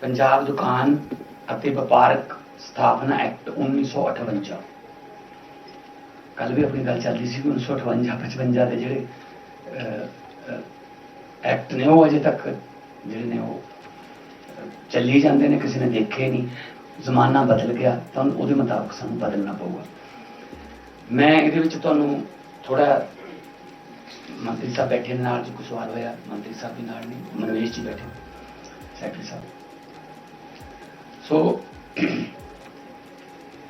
ਪੰਜਾਬ ਦੁਕਾਨ ਅਤੇ ਵਪਾਰਕ ਸਥਾਪਨਾ ਐਕਟ 1958 ਕੱਲ ਵੀ ਆਪਣੀ ਗੱਲ ਚੱਲਦੀ ਸੀ ਕਿ 1958 55 ਦੇ ਜਿਹੜੇ ਐਕਟ ਨੇ ਉਹ ਅਜੇ ਤੱਕ ਜਿਹੜੇ ਨੇ ਉਹ ਚੱਲੀ ਜਾਂਦੇ ਨੇ, ਕਿਸੇ ਨੇ ਦੇਖੇ ਨਹੀਂ, ਜ਼ਮਾਨਾ ਬਦਲ ਗਿਆ, ਤਾਂ ਉਹਦੇ ਮੁਤਾਬਕ ਸਾਨੂੰ ਬਦਲਣਾ ਪਊਗਾ। ਮੈਂ ਇਹਦੇ ਵਿੱਚ ਤੁਹਾਨੂੰ ਥੋੜਾ ਮੰਤਰੀ ਸਾਹਿਬ ਬੈਠੇ ਨੇ ਨਾਲ, ਜੀ ਕੋਈ ਸਵਾਲ ਹੋਇਆ, ਮੰਤਰੀ ਸਾਹਿਬ ਦੇ ਨਾਲ ਨਹੀਂ ਮਨਵੇਸ਼ ਜੀ ਬੈਠੇ ਸੈਕਟਰੀ ਸਾਹਿਬ। ਸੋ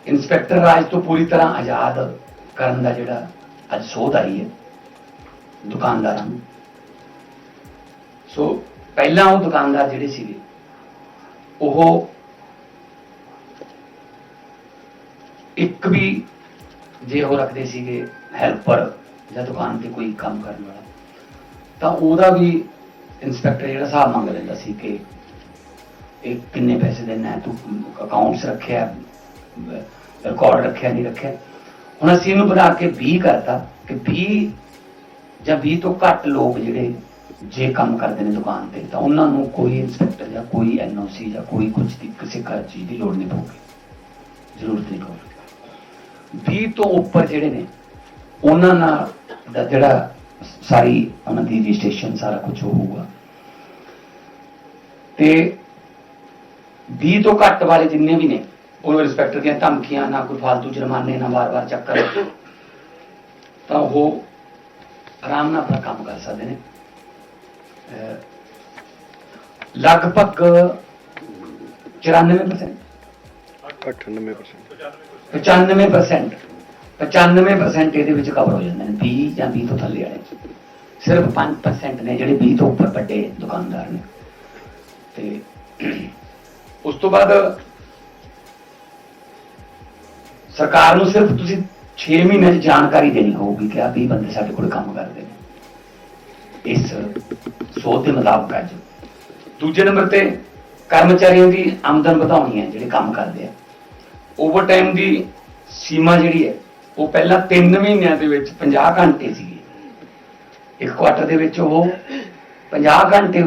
ਇੰਸਪੈਕਟਰ ਰਾਜ ਤੋਂ ਪੂਰੀ ਤਰ੍ਹਾਂ ਆਜ਼ਾਦ ਕਰਨ ਦਾ ਜਿਹੜਾ ਅੱਜ ਸੋਧ ਆਈ ਹੈ ਦੁਕਾਨਦਾਰਾਂ ਨੂੰ ਸੋ ਪਹਿਲਾਂ ਉਹ ਦੁਕਾਨਦਾਰ ਜਿਹੜੇ ਸੀਗੇ ਉਹ ਇੱਕ ਵੀ ਜੇ ਉਹ ਰੱਖਦੇ ਸੀਗੇ ਹੈਲਪਰ ਜਾਂ ਦੁਕਾਨ ਤੇ ਕੋਈ ਕੰਮ ਕਰਨ ਵਾਲਾ ਤਾਂ ਉਹਦਾ ਵੀ ਇੰਸਪੈਕਟਰ ਜਿਹੜਾ ਹਿਸਾਬ ਮੰਗ ਲੈਂਦਾ ਸੀ ਕਿ ਇਹ ਕਿੰਨੇ ਪੈਸੇ ਦੇਣਾ ਹੈ, ਤੂੰ ਅਕਾਊਂਟਸ ਰੱਖਿਆ ਰਿਕਾਰਡ ਰੱਖਿਆ, ਨਹੀਂ ਰੱਖਿਆ। ਹੁਣ ਅਸੀਂ ਇਹਨੂੰ ਬਣਾ ਕੇ 20 ਕਰਤਾ, ਕਿ 20 ਜਾਂ 20 ਤੋਂ ਘੱਟ ਲੋਕ ਜਿਹੜੇ ਜੇ ਕੰਮ ਕਰਦੇ ਨੇ ਦੁਕਾਨ ਤੇ, ਤਾਂ ਉਹਨਾਂ ਨੂੰ ਕੋਈ ਇੰਸਪੈਕਟਰ ਜਾਂ ਕੋਈ ਐਨਓਸੀ ਜਾਂ ਕੋਈ ਕੁਝ ਦੀ ਕਿਸੇ ਕਰ ਚੀਜ਼ ਦੀ ਲੋੜ ਨਹੀਂ ਪਊਗੀ। ਜ਼ਰੂਰਤ ਨਹੀਂ ਪਊਗੀ। 20 ਤੋਂ ਉੱਪਰ ਜਿਹੜੇ ਨੇ, ਉਹਨਾਂ ਨਾਲ ਦਾ ਜਿਹੜਾ ਸਾਰੀ ਉਹਨਾਂ ਦੀ ਰਜਿਸਟ੍ਰੇਸ਼ਨ ਸਾਰਾ ਕੁਝ ਹੋਊਗਾ। ਤੇ 20 ਤੋਂ ਘੱਟ ਵਾਲੇ ਜਿੰਨੇ ਵੀ ਨੇ ਉਹ ਇੰਸਪੈਕਟਰ ਦੀਆਂ ਧਮਕੀਆਂ, ਨਾ ਕੋਈ ਫालतू ਜੁਰਮਾਨੇ, ਨਾ ਵਾਰ-ਵਾਰ ਚੱਕਰ। ਤਾਂ ਉਹ ਆਰਾਮ ਨਾਲ ਆਪਣਾ ਕੰਮ ਕਰ ਸਕਦੇ ਨੇ। ਲਗਭਗ 94% 98% 95% 95% ਇਹਦੇ ਵਿੱਚ ਕਵਰ ਹੋ ਜਾਂਦੇ ਨੇ 20 ਜਾਂ 20 ਤੋਂ ਥੱਲੇ ਵਾਲੇ। ਸਿਰਫ 5% ਨੇ ਜਿਹੜੇ 20 ਤੋਂ ਉੱਪਰ ਵੱਡੇ ਦੁਕਾਨਦਾਰ ਨੇ। ਤੇ ਉਸ ਤੋਂ ਬਾਅਦ ਸਰਕਾਰ ਨੂੰ ਸਿਰਫ ਤੁਸੀਂ 6 ਮਹੀਨੇ ਦੀ ਜਾਣਕਾਰੀ ਦੇਣੀ ਹੋਊਗੀ ਕਿ ਆ 20 ਬੰਦੇ ਸਾਡੇ ਕੋਲ ਕੰਮ ਕਰਦੇ ਨੇ। ਇਸ ਸੋਧ ਦੇ ਮੁਤਾਬਕ ਅੱਜ ਦੂਜੇ ਨੰਬਰ ਤੇ ਕਰਮਚਾਰੀਆਂ ਦੀ ਆਮਦਨ ਵਧਾਉਣੀ ਹੈ, ਜਿਹੜੇ ਕੰਮ ਕਰਦੇ ਆ। ਓਵਰਟਾਈਮ ਦੀ ਸੀਮਾ ਜਿਹੜੀ ਹੈ, ਉਹ ਪਹਿਲਾਂ 3 ਮਹੀਨਿਆਂ ਦੇ ਵਿੱਚ 50 ਘੰਟੇ ਸੀ ਇੱਕ ਕੁਆਟਰ ਦੇ ਵਿੱਚ ਉਹ 50 ਘੰਟੇ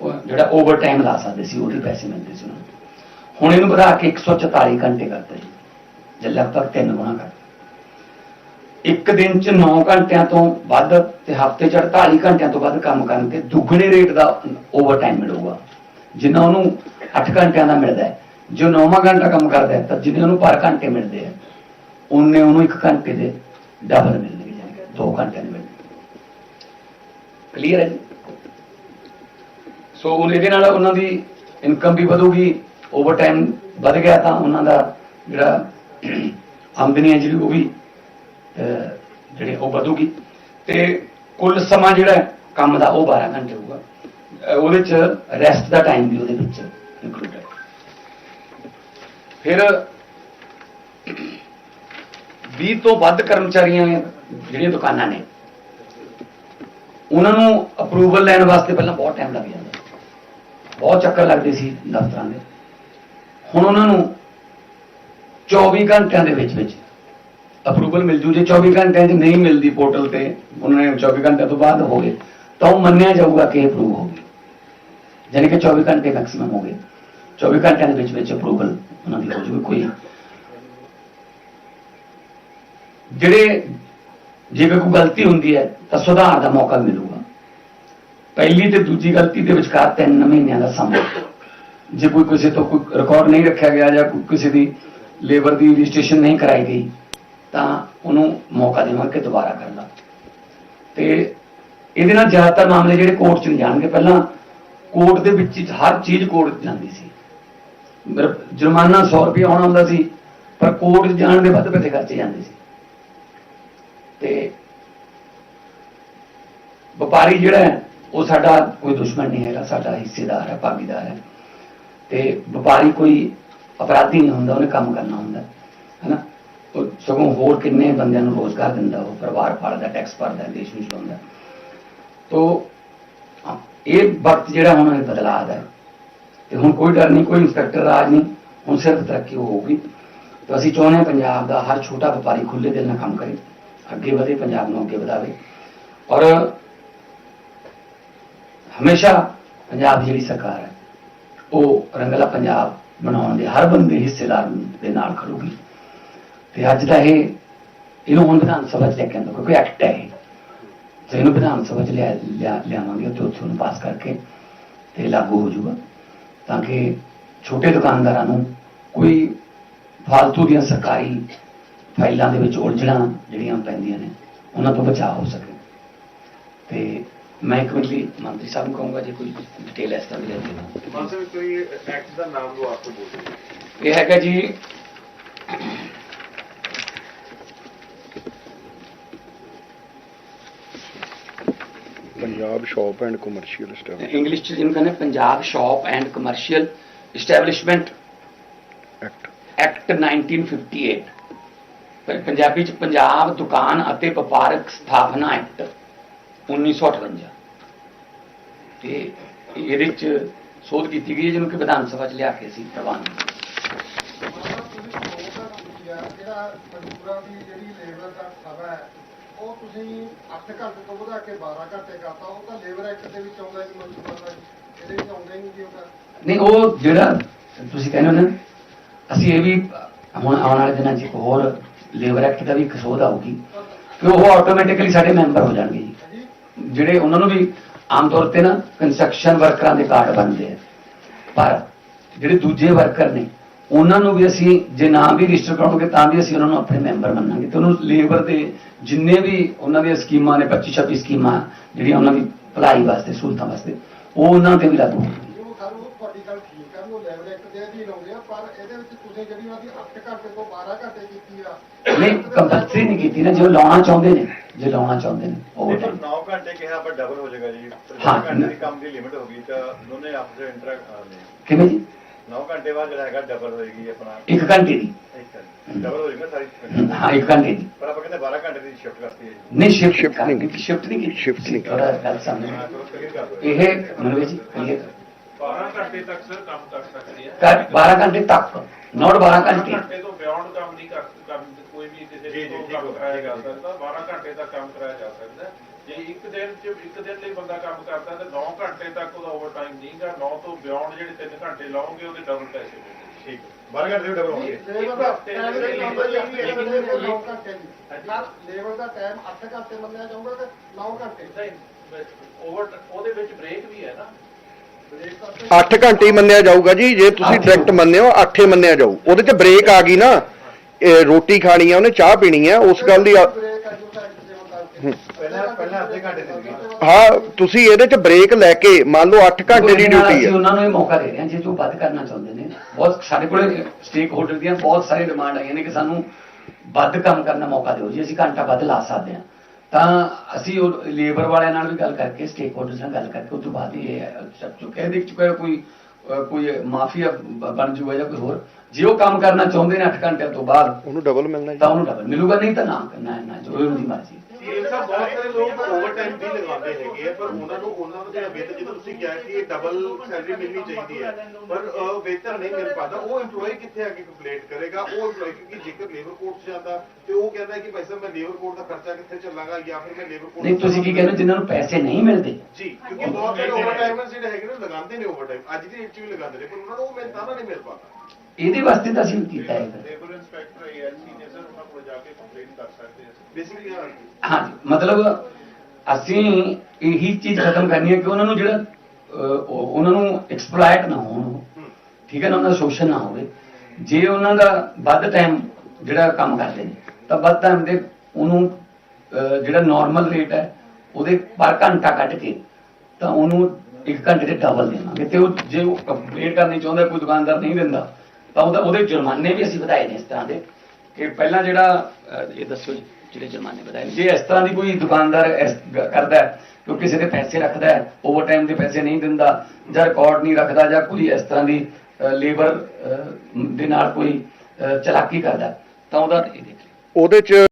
ਉਹ ਜਿਹੜਾ ਓਵਰਟਾਈਮ ਲਾ ਸਕਦੇ ਸੀ, ਉਹਦੇ ਪੈਸੇ ਮਿਲਦੇ ਸੀ ਉਹਨਾਂ ਹੁਣ ਇਹਨੂੰ ਵਧਾ ਕੇ 144 ਘੰਟੇ ਕਰਤਾ ਜੀ। ਜੇ ਲਗਭਗ ਤਿੰਨ ਗੁਣਾ ਕਰ। ਇੱਕ ਦਿਨ ਚ 9 ਘੰਟਿਆਂ ਤੋਂ ਵੱਧ ਤੇ ਹਫ਼ਤੇ ਚ 48 ਘੰਟਿਆਂ ਤੋਂ ਵੱਧ ਕੰਮ ਕਰਨ ਤੇ ਦੁੱਗਣੇ ਰੇਟ ਦਾ ਓਵਰਟਾਈਮ ਮਿਲੂਗਾ। ਜਿੰਨਾ ਉਹਨੂੰ 8 ਘੰਟਿਆਂ ਦਾ ਮਿਲਦਾ ਹੈ। ਜੋ 9ਵਾਂ ਘੰਟਾ ਕੰਮ ਕਰਦਾ ਹੈ, ਤਾਂ ਜਿੰਨੇ ਉਹਨੂੰ ਪਰ ਘੰਟੇ ਮਿਲਦੇ ਆ ਉਹਨੇ ਉਹਨੂੰ 1 ਘੰਟੇ ਦੇ ਡਬਲ ਮਿਲਣਗੇ ਜਾਨੀ 2 ਘੰਟਿਆਂ ਦੇ ਮਿਲਣਗੇ। ਕਲੀਅਰ ਹੈ ਜੀ? ਸੋ ਉਹ ਇਹਦੇ ਨਾਲ ਉਹਨਾਂ ਦੀ ਇਨਕਮ ਵੀ ਵਧੂਗੀ ਓਵਰਟਾਈਮ ਵਧ ਗਿਆ ਤਾਂ ਉਹਨਾਂ ਦਾ ਜਿਹੜਾ ਆਮਦਨੀ ਹੈ ਜਿਹੜੀ ਉਹ ਵੀ ਜਿਹੜੇ ਉਹ ਵਧੂਗੀ। ਤੇ ਕੁੱਲ ਸਮਾਂ ਜਿਹੜਾ ਕੰਮ ਦਾ ਉਹ 12 ਘੰਟੇ ਹੋਊਗਾ। ਉਹਦੇ ਚ ਰੈਸਟ ਦਾ ਟਾਈਮ ਵੀ ਉਹਦੇ ਵਿੱਚ ਇਨਕਲੂਡ ਹੈ। ਫਿਰ 20 ਤੋਂ ਵੱਧ ਕਰਮਚਾਰੀਆਂ ਜਿਹੜੀਆਂ ਦੁਕਾਨਾਂ ਨੇ, ਉਹਨਾਂ ਨੂੰ ਅਪਰੂਵਲ ਲੈਣ ਵਾਸਤੇ ਪਹਿਲਾਂ ਬਹੁਤ ਟਾਈਮ ਲੱਗ ਜਾਂਦਾ। ਬਹੁਤ ਚੱਕਰ ਲੱਗਦੇ ਸੀ ਦਫ਼ਤਰਾਂ ਦੇ। ਹੁਣ ਉਹਨਾਂ ਨੂੰ 24 ਘੰਟਿਆਂ ਦੇ ਵਿੱਚ ਵਿੱਚ ਅਪਰੂਵਲ ਮਿਲ ਜੂ। ਜੇ 24 ਘੰਟਿਆਂ 'ਚ ਨਹੀਂ ਮਿਲਦੀ ਪੋਰਟਲ ਤੇ, ਉਹਨਾਂ ਨੇ 24 ਘੰਟਿਆਂ ਤੋਂ ਬਾਅਦ ਹੋਵੇ ਤਾਂ ਉਹ ਮੰਨਿਆ ਜਾਊਗਾ ਕਿ ਅਪਰੂਵ ਹੋ ਗਈ ਯਾਨੀ ਕਿ 24 ਘੰਟੇ ਮੈਕਸਿਮਮ ਹੋ ਗਏ। 24 ਘੰਟਿਆਂ ਦੇ ਵਿੱਚ ਵਿੱਚ ਅਪਰੂਵਲ ਉਹਨਾਂ ਦੀ ਹੋ ਜੂਗੀ, ਕੋਈ ਜਿਹੜੇ ਜੇਕਰ ਕੋਈ ਗਲਤੀ ਹੁੰਦੀ ਹੈ, ਤਾਂ ਸੁਧਾਰ ਦਾ ਮੌਕਾ ਮਿਲੂਗਾ। ਪਹਿਲੀ ਤੇ ਦੂਜੀ ਗਲਤੀ ਦੇ ਵਿਚਕਾਰ 3 ਮਹੀਨਿਆਂ ਦਾ ਸਮਾਂ। ਜੇ ਕੋਈ ਕਿਸੇ ਤੋਂ ਕੋਈ ਰਿਕਾਰਡ ਨਹੀਂ ਰੱਖਿਆ ਗਿਆ ਜਾਂ ਕੋਈ ਕਿਸੇ ਦੀ ਲੇਬਰ ਦੀ ਰਜਿਸਟ੍ਰੇਸ਼ਨ ਨਹੀਂ ਕਰਾਈ ਗਈ, ਤਾਂ ਉਹਨੂੰ ਮੌਕਾ ਦੇਵਾਂਗੇ ਦੁਬਾਰਾ ਕਰਨ ਦਾ ਤੇ ਇਹਦੇ ਨਾਲ ਜ਼ਿਆਦਾਤਰ ਮਾਮਲੇ ਜਿਹੜੇ ਕੋਰਟ 'ਚ ਨਹੀਂ ਜਾਣਗੇ। ਪਹਿਲਾਂ ਕੋਰਟ ਦੇ ਵਿੱਚ ਹਰ ਚੀਜ਼ ਕੋਰਟ ਜਾਂਦੀ ਸੀ। ਜੁਰਮਾਨਾ 100 ਰੁਪਏ ਆਉਣਾ ਹੁੰਦਾ ਸੀ, ਪਰ ਕੋਰਟ ਜਾਣ ਦੇ ਵੱਧ ਪੈਸੇ ਖਰਚੇ ਜਾਂਦੇ ਸੀ। ਤੇ ਵਪਾਰੀ ਜਿਹੜਾ ਹੈ ਉਹ ਸਾਡਾ ਕੋਈ ਦੁਸ਼ਮਣ ਨਹੀਂ ਹੈਗਾ, ਸਾਡਾ ਹਿੱਸੇਦਾਰ ਹੈ, ਭਾਗੀਦਾਰ ਹੈ। ਤੇ ਵਪਾਰੀ ਕੋਈ ਅਪਰਾਧੀ ਨਹੀਂ ਹੁੰਦਾ, ਉਹਨੇ ਕੰਮ ਕਰਨਾ ਹੁੰਦਾ, ਹੈਨਾ? ਉਹ ਸਗੋਂ ਹੋਰ ਕਿੰਨੇ ਬੰਦਿਆਂ ਨੂੰ ਰੋਜ਼ਗਾਰ ਦਿੰਦਾ, ਉਹ ਪਰਿਵਾਰ ਪਾਲਦਾ ਟੈਕਸ ਭਰਦਾ, ਦੇਸ਼ ਨੂੰ ਚਲਾਉਂਦਾ। ਤੋ ਇਹ ਵਕਤ ਜਿਹੜਾ ਹੁਣ ਇਹ ਬਦਲਾਅ ਦਾ ਹੈ। ਤੇ ਹੁਣ ਕੋਈ ਡਰ ਨਹੀਂ, ਕੋਈ ਇੰਸਪੈਕਟਰ ਰਾਜ ਨਹੀਂ, ਹੁਣ ਸਿਰਫ ਤਰੱਕੀ ਹੋਊਗੀ। ਤਾਂ ਅਸੀਂ ਚਾਹੁੰਦੇ ਹਾਂ ਪੰਜਾਬ ਦਾ ਹਰ ਛੋਟਾ ਵਪਾਰੀ ਖੁੱਲੇ ਦਿਲ ਨਾਲ ਕੰਮ ਕਰੇ, ਅੱਗੇ ਵਧੇ, ਪੰਜਾਬ ਨੂੰ ਅੱਗੇ ਵਧਾਵੇ। ਔਰ ਹਮੇਸ਼ਾ ਪੰਜਾਬ ਦੀ ਜਿਹੜੀ ਸਰਕਾਰ ਹੈ, ਉਹ ਰੰਗਲਾ ਪੰਜਾਬ ਬਣਾਉਣ ਦੇ ਹਰ ਬੰਦੇ ਹਿੱਸੇਦਾਰ ਦੇ ਨਾਲ ਖੜੂਗੀ। ਤੇ ਅੱਜ ਦਾ ਇਹ, ਇਹਨੂੰ ਹੁਣ ਵਿਧਾਨ ਸਭਾ ਚ ਲੈ ਕੇ ਆਉਂਦਾ, ਕਿਉਂਕਿ ਐਕਟ ਹੈ ਇਹ। ਤੇ ਇਹਨੂੰ ਵਿਧਾਨ ਸਭਾ ਚ ਲਿਆ, ਲਿਆ- ਲਿਆਵਾਂਗੇ ਤੇ ਉੱਥੋਂ ਪਾਸ ਕਰਕੇ ਤੇ ਲਾਗੂ ਹੋ ਜਾਊਗਾ। ਤਾਂ ਕਿ ਛੋਟੇ ਦੁਕਾਨਦਾਰਾਂ ਨੂੰ ਕੋਈ ਫਾਲਤੂ ਦੀਆਂ ਸਰਕਾਰੀ ਫਾਈਲਾਂ ਦੇ ਵਿੱਚ ਉਲਝਣਾ ਜਿਹੜੀਆਂ ਪੈਂਦੀਆਂ ਨੇ, ਉਹਨਾਂ ਤੋਂ ਬਚਾਅ ਹੋ ਸਕੇ। ਤੇ ਮੈਂ ਇੱਕ ਮਿੰਟ ਲਈ ਮੰਤਰੀ ਸਾਹਿਬ ਨੂੰ ਕਹੂੰਗਾ ਜੇ ਕੋਈ ਡਿਟੇਲ ਇਸ ਤਰ੍ਹਾਂ ਦੀ ਹੈ ਤਾਂ। ਮਾਨ ਸਾਹਿਬ ਕੋਈ ਐਕਟ ਦਾ ਨਾਮ ਲੋ ਆਪਕੋ ਬੋਲਦੇ ਇਹ ਹੈਗਾ ਜੀ Punjab shop and commercial staff English ਚ ਜਿਹਨੂੰ ਕਹਿੰਦੇ Punjab shop and commercial establishment act act 1958 ਪਰ ਪੰਜਾਬੀ ਚ ਪੰਜਾਬ ਦੁਕਾਨ ਅਤੇ ਵਪਾਰਕ ਸਥਾਪਨਾ ਐਕਟ 1958 ਤੇ ਇਹਦੇ ਚ ਸੋਧ ਕੀਤੀ ਗਈ ਹੈ, ਜਿਹਨੂੰ ਕਿ ਵਿਧਾਨ ਸਭਾ ਚ ਲਿਆ ਕੇ ਅਸੀਂ ਪ੍ਰਵਾਨ ਜਿਹੜਾ ਮਜ਼ਦੂਰਾਂ ਦੀ ਜਿਹੜੀ ਲੇਬਰ ਦਾ ਸਭਾ ਹੈ ਉਹ ਤੁਸੀਂ 8 ਘੰਟੇ ਤੋਂ ਵਧਾ ਕੇ 12 ਘੰਟੇ ਕਰਤਾ ਉਹ ਤਾਂ ਲੇਬਰ ਐਕਟ ਦੇ ਵਿੱਚ ਆਉਂਦਾ ਜੀ ਮਜ਼ਦੂਰਾਂ ਦਾ ਇਹਦੇ ਵਿੱਚ ਆਉਂਦਾ ਹੀ ਨਹੀਂ ਜੀ ਉਹ ਨਹੀਂ ਉਹ ਜਿਹੜਾ ਤੁਸੀਂ ਕਹਿੰਦੇ ਹੋ ਨਾ, ਅਸੀਂ ਇਹ ਵੀ ਹੁਣ ਆਉਣ ਵਾਲੇ ਦਿਨਾਂ 'ਚ ਇੱਕ ਹੋਰ ਲੇਬਰ ਐਕਟ ਦਾ ਵੀ ਇੱਕ ਸੋਧ ਆਊਗੀ, ਕਿ ਉਹ ਆਟੋਮੈਟਿਕਲੀ ਸਾਡੇ ਮੈਂਬਰ ਹੋ ਜਾਣਗੇ ਜੀ। ਜਿਹੜੇ ਉਹਨਾਂ ਨੂੰ ਵੀ ਆਮ ਤੌਰ ਤੇ ਨਾ ਕੰਸਟਰਕਸ਼ਨ ਵਰਕਰਾਂ ਦੇ ਕਾਰਡ ਬਣਦੇ ਆ। ਪਰ ਜਿਹੜੇ ਦੂਜੇ ਵਰਕਰ ਨੇ ਉਹਨਾਂ ਨੂੰ ਵੀ ਅਸੀਂ ਜੇ ਨਾ ਵੀ ਰਜਿਸਟਰ ਕਰਾਂਗੇ ਤਾਂ ਵੀ ਅਸੀਂ ਉਹਨਾਂ ਨੂੰ ਆਪਣੇ ਮੈਂਬਰ ਮੰਨਾਂਗੇ। ਤੇ ਉਹਨੂੰ ਲੇਬਰ ਦੇ ਜਿੰਨੇ ਵੀ ਉਹਨਾਂ ਦੀਆਂ ਸਕੀਮਾਂ ਨੇ 25 26 ਸਕੀਮਾਂ ਜਿਹੜੀਆਂ ਉਹਨਾਂ ਦੀ ਭਲਾਈ ਵਾਸਤੇ ਸਹੂਲਤਾਂ ਵਾਸਤੇ ਉਹ ਉਹਨਾਂ ਤੇ ਵੀ ਲਾਗੂ ਹੋਣਗੀਆਂ। ਜੀ ਉਹ ਸਰ ਉਹ ਤੁਹਾਡੀ ਗੱਲ ਠੀਕ ਹੈ ਵੀ ਉਹ ਲੇਬਰ ਐਕਟ ਦੇ ਅਧੀਨ ਆਉਂਦੇ ਆ ਪਰ ਇਹਦੇ ਵਿੱਚ ਤੁਸੀਂ ਜਿਹੜੀ ਉਹਨਾਂ ਦੀ 8 ਘੰਟੇ ਤੋਂ 12 ਘੰਟੇ ਕੀਤੀ ਆ ਨਹੀਂ ਕੰਪਲਸਰੀ ਨਹੀਂ ਕੀਤੀ ਨਾ ਜੇ ਲਾਉਣਾ ਚਾਹੁੰਦੇ ਨੇ। ਜੇ ਲਾਉਣਾ ਚਾਹੁੰਦੇ ਨੇ। ਉਹ ਦੇਖੋ 9 ਘੰਟੇ ਕਿਹਾ ਪਰ ਡਬਲ ਹੋ ਜਾਏਗਾ ਜੀ। ਹਾਂ। 3 ਘੰਟੇ ਦੀ ਕੰਮ ਦੀ ਲਿਮਿਟ ਹੋਗੀ ਤਾਂ ਦੋਨੇ ਆਪਸ ਵਿੱਚ ਇੰਟਰੈਕਟ ਕਿਵੇਂ ਜੀ? 9 ਘੰਟੇ ਬਾਅਦ ਜਿਹੜਾ ਹੈਗਾ ਡਬਲ ਹੋਏਗੀ ਆਪਣਾ। ਇੱਕ ਘੰਟੇ ਦੀ। ਡਬਲ ਹੋ ਜਾਏਗਾ ਸਾਰੀ ਹਾਂ ਇੱਕ ਘੰਟੇ ਦੀ। ਪਰ ਆਪਾਂ ਕਹਿੰਦੇ 12 ਘੰਟੇ ਦੀ ਸ਼ਿਫਟ ਕਰਤੀ ਹੈ ਜੀ। ਨਹੀਂ ਸ਼ਿਫਟ Shift ਨਹੀਂ ਕੀਤੀ। ਸ਼ਿਫਟ ਨਹੀਂ ਕੀਤੀ। Shift ਨਹੀਂ ਕੀਤੀ। ਥੋੜਾ ਗੱਲ ਸਮਝ ਹਾਂ ਚਲੋ ਕਲੀਅਰ ਕਰ ਦਿਓ। ਇਹ ਮਨਵੀ ਜੀ clear 12 ਘੰਟੇ ਤੱਕ ਸਰ ਕੰਮ ਕਰ ਸਕਦੇ ਆ ਕਰ 12 ਘੰਟੇ ਤੱਕ। ਨੋਟ 12 ਘੰਟੇ। ਘੰਟੇ ਤੋਂ ਬਿਯੋਂਡ ਕੰਮ ਨਹੀਂ ਕਰ ਕੰਮ ਕੋਈ ਵੀ ਜੀ, ਕਿਸੇ ਜੀ, ਤੋਂ ਠੀਕ ਕੰਮ ਹੋ- ਕਰਾਇਆ ਠੀਕ ਜਾ। ਹੈ। ਸਕਦਾ 12 ਘੰਟੇ ਤੱਕ ਕੰਮ ਕਰਾਇਆ ਜਾ ਸਕਦਾ ਹੈ। ਜੇ ਇੱਕ ਦਿਨ ਚ ਇੱਕ ਦਿਨ ਲਈ ਬੰਦਾ ਕੰਮ ਕਰਦਾ ਤਾਂ 9 ਘੰਟੇ ਤੱਕ ਉਹਦਾ ਓਵਰਟਾਈਮ ਨਹੀਂਗਾ 9 ਤੋਂ ਬਿਯੋਂਡ ਜਿਹੜੇ 3 ਘੰਟੇ ਲਾਓਗੇ ਉਹਦੇ ਡਬਲ ਪੈਸੇ ਮਿਲਣਗੇ ਠੀਕ 12 ਘੰਟੇ ਦੀ ਡਬਲ ਹੋਣਗੇ। ਲੇਬਰ ਦਾ ਟਾਈਮ ਇਹ ਆਉਂਦਾ ਜੀ ਆਪਣੇ ਕੋਲ ਦੇ 9 ਘੰਟੇ ਦੀ। ਸਰ ਲੇਬਰ ਦਾ ਟਾਈਮ 8 ਘੰਟੇ ਮੰਨਿਆ ਜਾਊਗਾ ਕਿ 9 ਘੰਟੇ। ਨਹੀਂ ਓਵਰ ਉਹਦੇ ਵਿੱਚ ਬ੍ਰੇਕ ਵੀ ਹੈ ਨਾ। ਬ੍ਰੇਕ ਕਰਕੇ 8 ਘੰਟੇ ਹੀ ਮੰਨਿਆ ਜਾਊਗਾ ਜੀ। ਜੇ ਤੁਸੀਂ। ਡਾਇਰੈਕਟ ਮੰਨਿਓ 8 ਮੰਨਿਆ ਜਾਊ। ਉਹਦੇ ਚ ਬ੍ਰੇਕ ਆ ਗਈ ਨਾ। ਇਹ ਰੋਟੀ ਖਾਣੀ ਆ ਉਹਨੇ ਚਾਹ ਪੀਣੀ ਆ। ਉਸ ਗੱਲ ਦੀ ਹਾਂ ਤੁਸੀਂ ਇਹਦੇ ਚ ਬ੍ਰੇਕ ਲੈ ਕੇ ਮੰਨ ਲਓ 8 ਘੰਟੇ ਦੀ ਡਿਊਟੀ ਹੈ ਉਹਨਾਂ ਨੂੰ ਇਹ ਮੌਕਾ ਦੇ ਰਹੇ ਹਾਂ ਜੇ ਜੋ ਵੱਧ ਕਰਨਾ ਚਾਹੁੰਦੇ ਨੇ। ਬਹੁਤ ਸਾਡੇ ਕੋਲੇ ਸਟੇਕ ਹੋਲਡਰ ਦੀਆਂ ਬਹੁਤ ਸਾਰੀ ਡਿਮਾਂਡ ਆਈਆਂ ਨੇ ਕਿ ਸਾਨੂੰ ਵੱਧ ਕੰਮ ਕਰਨ ਦਾ ਮੌਕਾ ਦਿਓ। ਜੀ ਅਸੀਂ ਘੰਟਾ ਵੱਧ ਲਾ ਸਕਦੇ ਹਾਂ ਤਾਂ ਅਸੀਂ ਉਹ ਲੇਬਰ ਵਾਲਿਆਂ ਨਾਲ ਵੀ ਗੱਲ ਕਰਕੇ ਸਟੇਕ ਹੋਲਡਰਸ ਨਾਲ ਗੱਲ ਕਰਕੇ ਉਸ ਤੋਂ ਬਾਅਦ ਹੀ ਇਹ ਸਭ ਚੁੱਕਿਆ ਇਹਦੇ ਵਿੱਚ ਕੋਈ ਕੋਈ ਮਾਫੀਆ ਬਣ ਜੂਗਾ ਜਾਂ ਕੋਈ ਹੋਰ। ਜੇ ਉਹ ਕੰਮ ਕਰਨਾ ਚਾਹੁੰਦੇ ਨੇ 8 ਘੰਟਿਆਂ ਤੋਂ ਬਾਅਦ ਉਹਨੂੰ ਡਬਲ ਮਿਲਣਾ ਤਾਂ ਉਹਨੂੰ ਡਬਲ ਮਿਲੂਗਾ ਨਹੀਂ ਤਾਂ ਨਾ ਕਰਨਾ ਹੈ ਨਾ ਜੋ ਉਹਦੀ ਮਰਜ਼ੀ। ਇਹ ਸਭ ਬਹੁਤ ਸਾਰੇ ਲੋਕ ਓਵਰਟਾਈਮ ਵੀ ਲਗਾਉਂਦੇ ਹੈਗੇ ਆ, ਪਰ ਉਹਨਾਂ ਨੂੰ ਉਹਨਾਂ ਦਾ ਜਿਹੜਾ ਵੇਤਨ ਜਿੱਦਾਂ ਤੁਸੀਂ ਕਿਹਾ ਕਿ ਇਹ ਡਬਲ ਸੈਲਰੀ ਮਿਲਣੀ ਚਾਹੀਦੀ ਹੈ ਪਰ ਵੇਤਨ ਨਹੀਂ ਮਿਲ ਪਾਦਾ ਉਹ EMPLOYE ਕਿੱਥੇ ਆ ਕੇ ਕੰਪਲੇਂਟ ਕਰੇਗਾ? ਉਹ EMPLOYE ਕਿਉਂਕਿ ਜੇਕਰ ਲੇਬਰ ਕੋਰਟ 'ਚ ਜਾਂਦਾ ਤੇ ਉਹ ਕਹਿੰਦਾ ਕਿ ਭਾਈ ਸਾਹਿਬ ਮੈਂ ਲੇਬਰ ਕੋਰਟ ਦਾ ਖਰਚਾ ਕਿੱਥੇ ਚੱਲਾਂਗਾ ਜਾਂ ਫਿਰ ਮੈਂ ਲੇਬਰ ਕੋਰਟ ਨਹੀਂ ਤੁਸੀਂ ਕੀ ਕਹਿੰਦੇ ਜਿਨ੍ਹਾਂ ਨੂੰ ਪੈਸੇ ਨਹੀਂ ਮਿਲਦੇ। ਜੀ ਕਿਉਂਕਿ ਬਹੁਤ ਸਾਰੇ ਓਵਰਟਾਈਮਰਸ ਜਿਹੜੇ ਹੈਗੇ ਨੇ ਲਗਾਉਂਦੇ ਨੇ ਓਵਰਟਾਈਮ ਅੱਜ ਦੀ ਡੇਟ 'ਚ ਵੀ ਲਗਾਉਂਦੇ ਨੇ ਪਰ ਉਹਨਾਂ ਨੂੰ ਉਹ ਮਿਲਦਾ ਨਹੀਂ ਮਿਲ ਪਾਦਾ ਇਹਦੇ ਵਾਸਤੇ ਤਾਂ ਅਸੀਂ ਕੀਤਾ ਹੈ। ਲੇਬਰ ਇੰਸਪੈਕਟਰ ਏਐਲਸੀ ਨੇ ਸਰ ਉਹਨਾਂ ਕੋਲ ਜਾ ਕੇ ਕੰਪਲੇਂਟ ਕਰ ਸਕਦੇ ਆ ਬੇਸਿਕਲੀ ਹਾਂਜੀ ਮਤਲਬ ਅਸੀਂ ਇਹੀ ਚੀਜ਼ ਖਤਮ ਕਰਨੀ ਹੈ ਕਿ ਉਹਨਾਂ ਨੂੰ ਜਿਹੜਾ ਉਹਨਾਂ ਨੂੰ ਐਕਸਪਲੋਇਟ ਨਾ ਹੋਣ। ਠੀਕ ਹੈ ਨਾ ਉਹਨਾਂ ਦਾ ਸ਼ੋਸ਼ਣ ਨਾ ਹੋਵੇ। ਜੇ ਉਹਨਾਂ ਦਾ ਵੱਧ ਟਾਈਮ ਜਿਹੜਾ ਕੰਮ ਕਰਦੇ ਨੇ ਤਾਂ ਵੱਧ ਟਾਈਮ ਦੇ ਉਹਨੂੰ ਜਿਹੜਾ ਨਾਰਮਲ ਰੇਟ ਹੈ ਉਹਦੇ ਪਰ ਘੰਟਾ ਕੱਢ ਕੇ ਤਾਂ ਉਹਨੂੰ ਇੱਕ ਘੰਟੇ ਦੇ ਡਬਲ ਦੇਵਾਂਗੇ। ਤੇ ਉਹ ਜੇ ਉਹ ਕੰਪਲੀਟ ਕਰਨੀ ਚਾਹੁੰਦਾ ਕੋਈ ਦੁਕਾਨਦਾਰ ਨਹੀਂ ਦਿੰਦਾ ਤਾਂ ਉਹਦਾ ਉਹਦੇ ਜੁਰਮਾਨੇ ਵੀ ਅਸੀਂ ਵਧਾਏ ਨੇ ਇਸ ਤਰ੍ਹਾਂ ਦੇ। ਕਿ ਪਹਿਲਾਂ ਜਿਹੜਾ ਇਹ ਦੱਸੋ ਜੀ, ਜਿਹੜੇ ਜੁਰਮਾਨੇ ਵਧਾਏ ਜੇ ਇਸ ਤਰ੍ਹਾਂ ਦੀ ਕੋਈ ਦੁਕਾਨਦਾਰ ਇਸ ਕਰਦਾ ਹੈ ਕਿ ਕਿਸੇ ਦੇ ਪੈਸੇ ਰੱਖਦਾ ਹੈ ਓਵਰ ਦੇ ਪੈਸੇ ਨਹੀਂ ਦਿੰਦਾ, ਜਾਂ ਰਿਕਾਰਡ ਨਹੀਂ ਰੱਖਦਾ, ਜਾਂ ਕੋਈ ਇਸ ਤਰ੍ਹਾਂ ਦੀ ਲੇਬਰ ਦੇ ਨਾਲ ਕੋਈ ਚਲਾਕੀ ਕਰਦਾ ਤਾਂ ਉਹਦਾ ਇਹ ਦੇਖ ਲਿਓ। ਉਹਦੇ ਚ